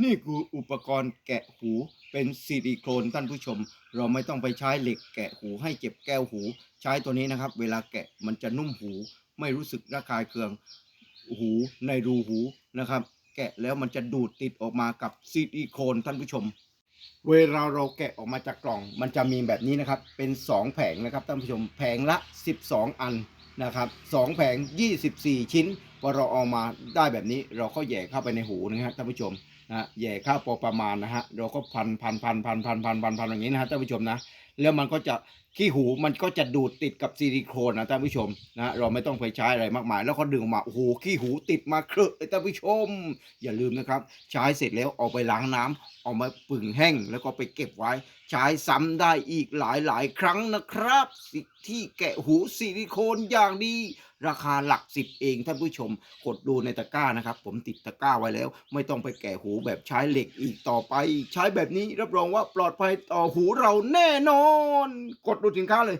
นี่คืออุปกรณ์แกะหูเป็นซิลิโคนท่านผู้ชม เราไม่ต้องไปใช้เหล็กแกะหูให้เจ็บแก้วหู ใช้ตัวนี้นะครับ เวลาแกะมันจะนุ่มหู ไม่รู้สึกระคายเคืองหูในรูหูนะครับ แกะแล้วมันจะดูดติดออกมากับซิลิโคนท่านผู้ชม เวลาเราแกะออกมาจากกล่อง มันจะมีแบบนี้นะครับ เป็น 2 แผงนะครับท่านผู้ชมแผงละ 12 อันนะครับ2แผง 24 ชิ้น พอเราเอามาได้แบบนี้เราก็แหย่เข้าไปในหูนะฮะท่านผู้ชมนะแหย่เข้าพอประมาณนะฮะเราก็พันพันพันพันพันพันพันพันอย่างนี้นะฮะท่านผู้ชมนะแล้วมันก็จะขี้หูมันก็จะดูดติดกับซิลิโคนนะท่านผู้ชมนะเราไม่ต้องไปใช้อะไรมากมาย แล้วก็ดึงออกมาโอ้โหขี้หูติดมาเครอะเลยท่านผู้ชม อย่าลืมนะครับ ใช้เสร็จแล้วเอาไปล้างน้ำเอามาปึ่งแห้งแล้วก็ไปเก็บไว้ ใช้ซ้ำได้อีกหลายหลายครั้งนะครับสิที่แกะหูซิลิโคนอย่างดีราคาหลักสิบเองท่านผู้ชมกดดูในตะกร้านะครับ ผมติดตะกร้าไว้แล้ว ไม่ต้องไปแกะหูแบบใช้เหล็กอีกต่อไป ใช้แบบนี้รับรองว่าปลอดภัยต่อหูเราแน่นอนอนกดดูสินค้าเลย